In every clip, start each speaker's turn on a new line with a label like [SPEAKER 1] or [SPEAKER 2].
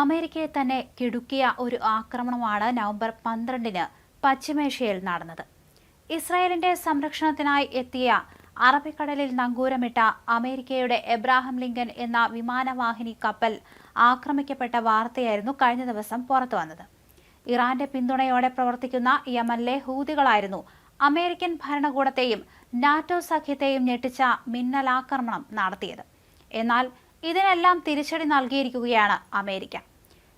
[SPEAKER 1] അമേരിക്കയെ തന്നെ കിടുക്കിയ ഒരു ആക്രമണമാണ് നവംബർ പന്ത്രണ്ടിന് പശ്ചിമേഷ്യയിൽ നടന്നത്. ഇസ്രായേലിന്റെ സംരക്ഷണത്തിനായി എത്തിയ അറബിക്കടലിൽ നങ്കൂരമിട്ട അമേരിക്കയുടെ എബ്രാഹിം ലിങ്കൻ എന്ന വിമാനവാഹിനി കപ്പൽ ആക്രമിക്കപ്പെട്ട വാർത്തയായിരുന്നു കഴിഞ്ഞ ദിവസം പുറത്തു വന്നത്. ഇറാന്റെ പിന്തുണയോടെ പ്രവർത്തിക്കുന്ന യമനിലെ ഹൂതികളായിരുന്നു അമേരിക്കൻ ഭരണകൂടത്തെയും നാറ്റോ സഖ്യത്തെയും ഞെട്ടിച്ച മിന്നലാക്രമണം നടത്തിയത്. എന്നാൽ ഇതിനെല്ലാം തിരിച്ചടി നൽകിയിരിക്കുകയാണ് അമേരിക്ക.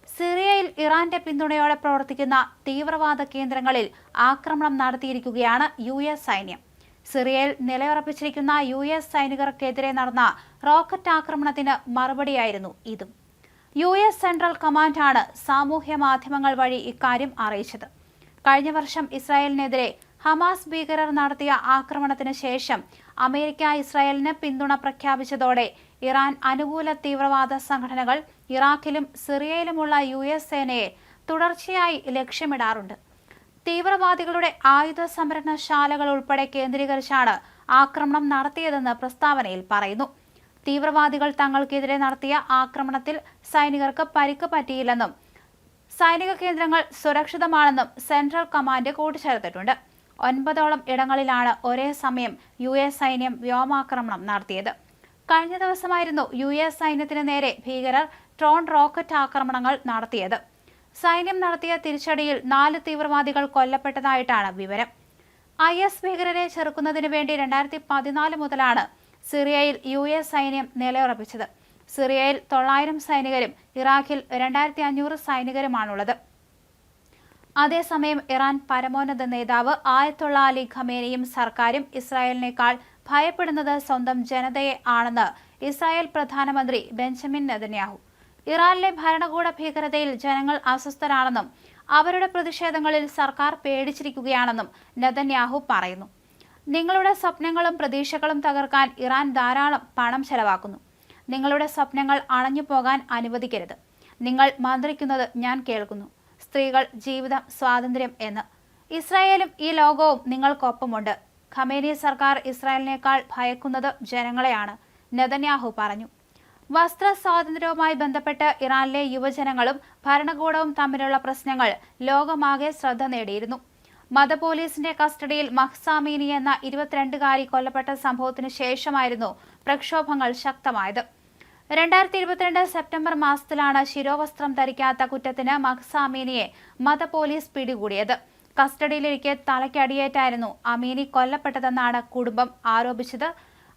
[SPEAKER 1] സിറിയയിൽ ഇറാന്റെ പിന്തുണയോടെ പ്രവർത്തിക്കുന്ന തീവ്രവാദ കേന്ദ്രങ്ങളിൽ ആക്രമണം നടത്തിയിരിക്കുകയാണ് യു എസ് സൈന്യം. സിറിയയിൽ നിലയുറപ്പിച്ചിരിക്കുന്ന യു എസ് സൈനികർക്കെതിരെ നടന്ന റോക്കറ്റ് ആക്രമണത്തിന് മറുപടിയായിരുന്നു ഇതും. യു എസ് സെൻട്രൽ കമാൻഡാണ് സാമൂഹ്യ മാധ്യമങ്ങൾ വഴി ഇക്കാര്യം അറിയിച്ചത്. കഴിഞ്ഞ വർഷം ഇസ്രായേലിനെതിരെ ഹമാസ് ഭീകരർ നടത്തിയ ആക്രമണത്തിന് ശേഷം അമേരിക്ക ഇസ്രായേലിന് പിന്തുണ പ്രഖ്യാപിച്ചതോടെ ഇറാൻ അനുകൂല തീവ്രവാദ സംഘടനകൾ ഇറാഖിലും സിറിയയിലുമുള്ള യു എസ് സേനയെ തുടർച്ചയായി ലക്ഷ്യമിടാറുണ്ട്. തീവ്രവാദികളുടെ ആയുധ സംഭരണശാലകൾ ഉൾപ്പെടെ കേന്ദ്രീകരിച്ചാണ് ആക്രമണം നടത്തിയതെന്ന് പ്രസ്താവനയിൽ പറയുന്നു. തീവ്രവാദികൾ തങ്ങൾക്കെതിരെ നടത്തിയ ആക്രമണത്തിൽ സൈനികർക്ക് പരിക്ക് പറ്റിയില്ലെന്നും സൈനിക കേന്ദ്രങ്ങൾ സുരക്ഷിതമാണെന്നും സെൻട്രൽ കമാൻഡ് കൂട്ടിച്ചേർത്തിട്ടുണ്ട്. ഒൻപതോളം ഇടങ്ങളിലാണ് ഒരേ സമയം യു എസ് സൈന്യം വ്യോമാക്രമണം നടത്തിയത്. കഴിഞ്ഞ ദിവസമായിരുന്നു യു എസ് സൈന്യത്തിന് നേരെ ഭീകരർ ട്രോൺ റോക്കറ്റ് ആക്രമണങ്ങൾ നടത്തിയത്. സൈന്യം നടത്തിയ തിരിച്ചടിയിൽ നാല് തീവ്രവാദികൾ കൊല്ലപ്പെട്ടതായിട്ടാണ് വിവരം. ഐ എസ് ഭീകരരെ ചെറുക്കുന്നതിന് വേണ്ടി രണ്ടായിരത്തി പതിനാല് മുതലാണ് സിറിയയിൽ യു എസ് സൈന്യം നിലയുറപ്പിച്ചത്. സിറിയയിൽ തൊള്ളായിരം സൈനികരും ഇറാഖിൽ രണ്ടായിരത്തി അഞ്ഞൂറ് സൈനികരുമാണുള്ളത്. അതേസമയം ഇറാൻ പരമോന്നത നേതാവ് ആയത്തുള്ള അലി ഖമേനിയും സർക്കാരും ഇസ്രായേലിനേക്കാൾ ഭയപ്പെടുന്നത് സ്വന്തം ജനതയെ ആണെന്ന് ഇസ്രായേൽ പ്രധാനമന്ത്രി ബെഞ്ചമിൻ നെതന്യാഹു. ഇറാനിലെ ഭരണകൂട ഭീകരതയിൽ ജനങ്ങൾ അസ്വസ്ഥരാണെന്നും അവരുടെ പ്രതിഷേധങ്ങളിൽ സർക്കാർ പേടിച്ചിരിക്കുകയാണെന്നും നെതന്യാഹു പറയുന്നു. നിങ്ങളുടെ സ്വപ്നങ്ങളും പ്രതീക്ഷകളും തകർക്കാൻ ഇറാൻ ധാരാളം പണം ചെലവാക്കുന്നു. നിങ്ങളുടെ സ്വപ്നങ്ങൾ അണഞ്ഞു പോകാൻ അനുവദിക്കരുത്. നിങ്ങൾ മന്ത്രിക്കുന്നത് ഞാൻ കേൾക്കുന്നു. സ്ത്രീകൾ ജീവിതം സ്വാതന്ത്ര്യം എന്ന്. ഇസ്രായേലും ഈ ലോകവും നിങ്ങൾക്കൊപ്പമുണ്ട്. ഖമേനി സർക്കാർ ഇസ്രായേലിനേക്കാൾ ഭയക്കുന്നത് ജനങ്ങളെയാണ്. നെതന്യാഹു പറഞ്ഞു. വസ്ത്ര സ്വാതന്ത്ര്യവുമായി ബന്ധപ്പെട്ട് ഇറാനിലെ യുവജനങ്ങളും ഭരണകൂടവും തമ്മിലുള്ള പ്രശ്നങ്ങൾ ലോകമാകെ ശ്രദ്ധ നേടിയിരുന്നു. മത പോലീസിന്റെ കസ്റ്റഡിയിൽ മഹ്സാമീനി എന്ന ഇരുപത്തിരണ്ടുകാരി കൊല്ലപ്പെട്ട സംഭവത്തിന് ശേഷമായിരുന്നു പ്രക്ഷോഭങ്ങൾ ശക്തമായത്. രണ്ടായിരത്തി ഇരുപത്തിരണ്ട് സെപ്റ്റംബർ മാസത്തിലാണ് ശിരോവസ്ത്രം ധരിക്കാത്ത കുറ്റത്തിന് മഹ്സാമീനിയെ മത പോലീസ് പിടികൂടിയത്. കസ്റ്റഡിയിലിരിക്കെ തലയ്ക്കടിയേറ്റായിരുന്നു അമീനി കൊല്ലപ്പെട്ടതെന്നാണ് കുടുംബം ആരോപിച്ചത്.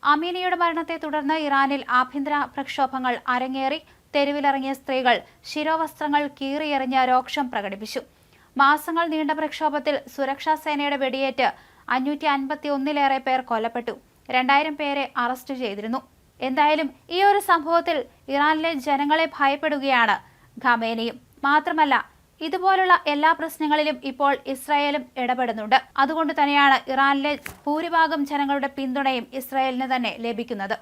[SPEAKER 1] അമീനിയുടെ മരണത്തെ തുടർന്ന് ഇറാനിൽ ആഭ്യന്തര പ്രക്ഷോഭങ്ങൾ അരങ്ങേറി തെരുവിലിറങ്ങിയ സ്ത്രീകൾ ശിരോവസ്ത്രങ്ങൾ കീറിയെറിഞ്ഞ് രോക്ഷം പ്രകടിപ്പിച്ചു. മാസങ്ങൾ നീണ്ട പ്രക്ഷോഭത്തിൽ സുരക്ഷാ സേനയുടെ വെടിയേറ്റ് അഞ്ഞൂറ്റി അൻപത്തി ഒന്നിലേറെ പേർ കൊല്ലപ്പെട്ടു. രണ്ടായിരം പേരെ അറസ്റ്റ് ചെയ്തിരുന്നു. എന്തായാലും ഈ ഒരു സംഭവത്തിൽ ഇറാനിലെ ജനങ്ങളെ ഭയപ്പെടുകയാണ് ഖമേനിയും. മാത്രമല്ല ഇതുപോലുള്ള എല്ലാ പ്രശ്നങ്ങളിലും ഇപ്പോൾ ഇസ്രായേലും ഇടപെടുന്നുണ്ട്. അതുകൊണ്ട് തന്നെയാണ് ഇറാനിലെ ഭൂരിഭാഗം ജനങ്ങളുടെ പിന്തുണയും ഇസ്രായേലിന് തന്നെ ലഭിക്കുന്നത്.